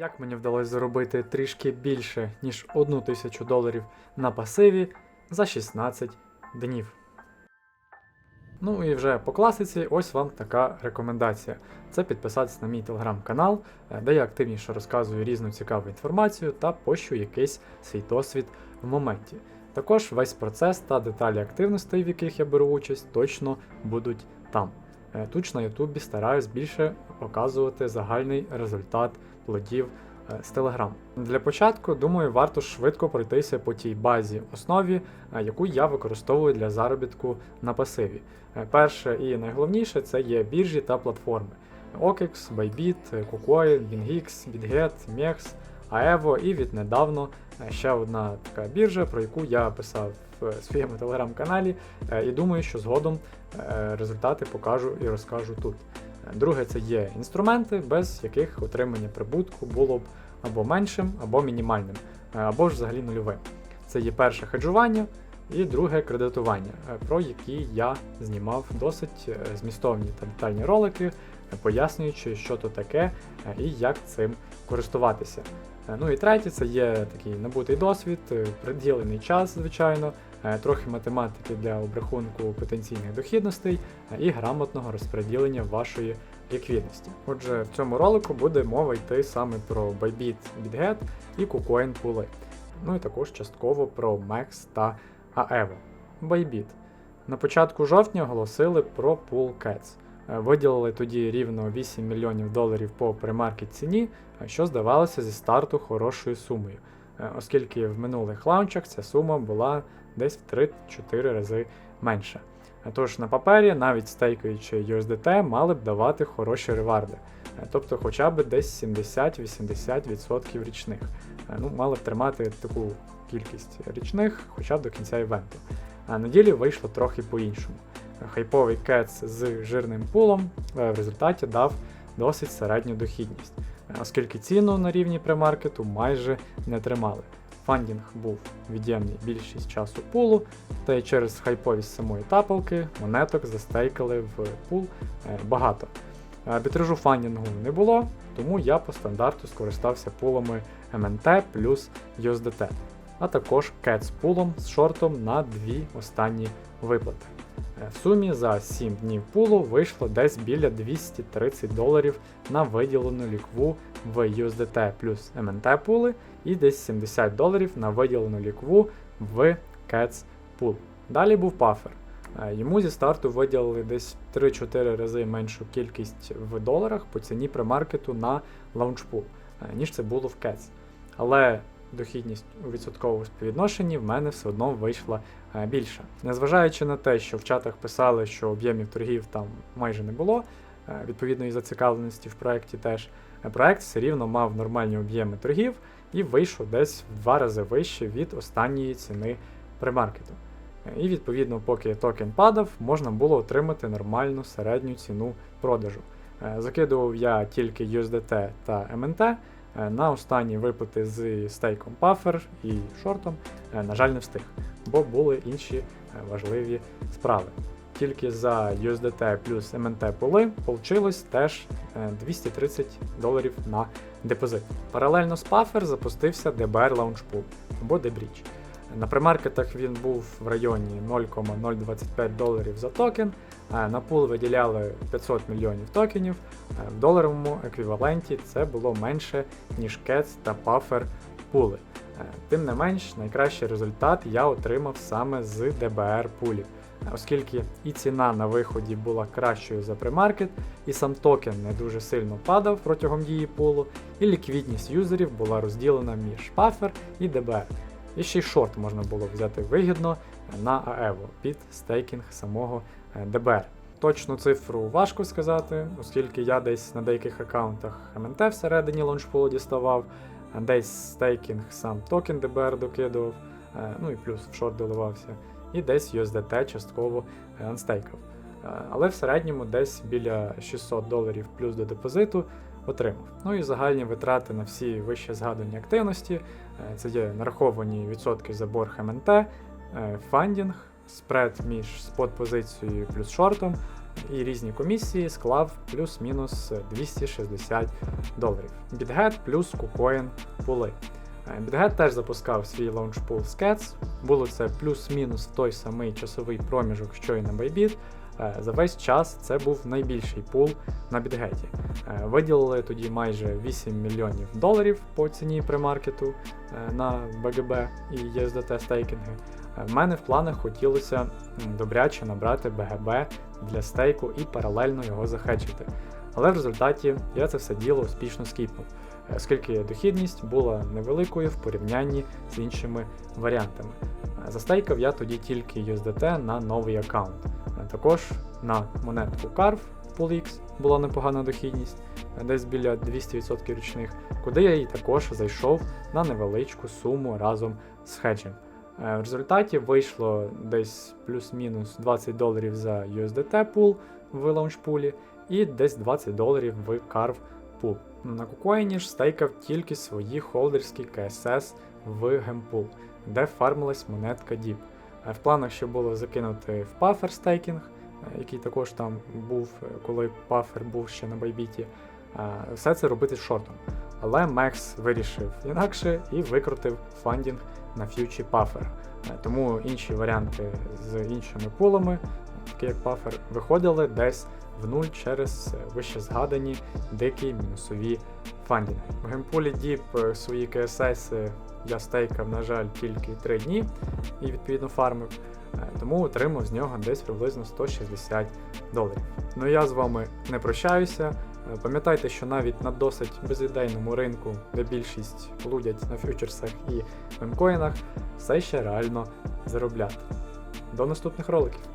Як мені вдалося заробити трішки більше, ніж одну тисячу доларів на пасиві за 16 днів. Ну і вже по класиці, ось вам така рекомендація. Це підписатися на мій телеграм-канал, е, де я активніше розказую різну цікаву інформацію та пощу якийсь свій досвід в моменті. Також весь процес та деталі активностей, в яких я беру участь, точно будуть там. Е, Тут ж на Ютубі стараюсь більше показувати загальний результат плодів е, з Telegram. Для початку, думаю, варто швидко пройтися по тій базі основі, е, яку я використовую для заробітку на пасиві. Перше і найголовніше це є біржі та платформи. OKEX, Bybit, KuCoin, WinGix, BitGet, MEX, Aevo і віднедавно ще одна така біржа, про яку я писав в своєму телеграм-каналі, е, і думаю, що згодом е, результати покажу і розкажу тут. Е, Друге, це є інструменти, без яких отримання прибутку було б або меншим, або мінімальним, або ж взагалі нульовим. Це є перше хеджування і друге кредитування, про які я знімав досить змістовні та детальні ролики, пояснюючи, що то таке і як цим користуватися. Е, Ну і третє, це є такий набутий досвід, е, приділений час, звичайно, е, трохи математики для обрахунку потенційних дохідностей і грамотного розподілення вашої ліквідності. Отже, в цьому ролику буде мова йти саме про Bybit, BitGet і KuCoin пули. Ну і також частково про MEX та Aevo. Bybit. На початку жовтня оголосили про пул Cats. Е, Виділили тоді рівно 8 мільйонів доларів по премаркет ціні, е, що здавалося зі старту хорошою сумою, е, оскільки в минулих лаунчах ця сума була десь в 3-4 рази менша. Тож на папері, навіть стейкаючи USDT, мали б давати хороші реварди, тобто хоча б десь 70-80% річних. Ну, мали б тримати таку кількість річних хоча б до кінця івенту. А на ділі вийшло трохи по-іншому. Хайповий кец з жирним пулом е, в результаті дав досить середню дохідність, е, оскільки ціну на рівні премаркету майже не тримали. Фандінг був від'ємний більшість часу пулу, та й через хайповість самої тапалки монеток застейкали в пул е, багато. Е, Бітражу фандінгу не було, тому я по стандарту скористався пулами MNT плюс USDT, а також CAT з пулом з шортом на дві останні виплати. Е, В сумі за 7 днів пулу вийшло десь біля 230 доларів на виділену лікву в USDT плюс MNT пули і десь 70 доларів на виділену лікву в CATS пул. Далі був пафер. Е, Йому зі старту виділили десь 3-4 рази меншу кількість в доларах по ціні премаркету на лаунчпул, е, ніж це було в CATS. Але дохідність у відсотковому співвідношенні в мене все одно вийшла е, більша. Незважаючи на те, що в чатах писали, що об'ємів торгів там майже не було, е, відповідної зацікавленості в проєкті теж, е, проєкт все рівно мав нормальні об'єми торгів і вийшов десь в два рази вище від останньої ціни премаркету. І відповідно, поки токен падав, можна було отримати нормальну середню ціну продажу. Закидував я тільки USDT та MNT. Е, На останні виплати з стейком Puffer і шортом, е, на жаль, не встиг, бо були інші е, важливі справи. Тільки за USDT плюс MNT поли получилось теж е, 230 доларів на депозит. Паралельно з Puffer запустився DBR Launchpool або Debridge. На примаркетах він був в районі 0,025 доларів за токен. На пул виділяли 500 мільйонів токенів. е, В доларовому еквіваленті це було менше, ніж CATS та Puffer пули. Е, Тим не менш, найкращий результат я отримав саме з DBR пулів, е, оскільки і ціна на виході була кращою за примаркет, і сам токен не дуже сильно падав протягом дії пулу, і ліквідність юзерів була розділена між Puffer і DBR. І ще й шорт можна було взяти вигідно на AEVO під стейкінг самого е, DBR. Точну цифру важко сказати, оскільки я десь на деяких аккаунтах MNT всередині лаунчпулу діставав, десь стейкінг сам токен DBR докидував, е, ну і плюс в шорт доливався, і десь USDT частково е, анстейкав. Е, Але в середньому десь біля 600 доларів плюс до депозиту отримав. Ну і загальні витрати на всі вище згадані активності. Е, Це є нараховані відсотки за борг МНТ, е, фандінг, спред між спот-позицією плюс шортом, і різні комісії склав плюс-мінус 260 доларів. BitGet плюс KuCoin пули. Е, BitGet теж запускав свій лаунчпул Scats. Було це плюс-мінус той самий часовий проміжок, що і на. Е, За весь час це був найбільший пул на бітгеті. Е, Виділили тоді майже 8 мільйонів доларів по ціні премаркету е, на BGB і USDT стейкінги. Е, В мене в планах хотілося добряче набрати BGB для стейку і паралельно його захеджити. Але в результаті я це все діло успішно скіпнув, оскільки дохідність була невеликою в порівнянні з іншими варіантами. Застейкав я тоді тільки USDT на новий аккаунт. Е, Також на монетку Carve PoolX була непогана дохідність, десь біля 200% річних, куди я і також зайшов на невеличку суму разом з хеджем. Е, В результаті вийшло десь плюс-мінус 20 доларів за USDT пул в лаунчпулі і десь 20 доларів в Carve пул. На KuCoin ж стейкав тільки свої холдерські KSS в гемпул, де фармилась монетка DIP. Е, В планах ще було закинути в Puffer стейкінг, який також там був, коли пафер був ще на байбіті. Е, Все це робити шортом. Але Мекс вирішив інакше і викрутив фандінг на ф'ючі Puffer. Е, Тому інші варіанти з іншими пулами, такі як пафер, виходили десь в нуль через е, вище згадані дикі мінусові фандінги. В геймпулі Deep е, свої KSS я стейкав, на жаль, тільки 3 дні і відповідно фармив, е, тому отримав з нього десь приблизно 160 доларів. Ну я з вами не прощаюся. Е, Пам'ятайте, що навіть на досить безідейному ринку, де більшість лудять на фьючерсах і мемкоїнах, все ще реально заробляти. До наступних роликів!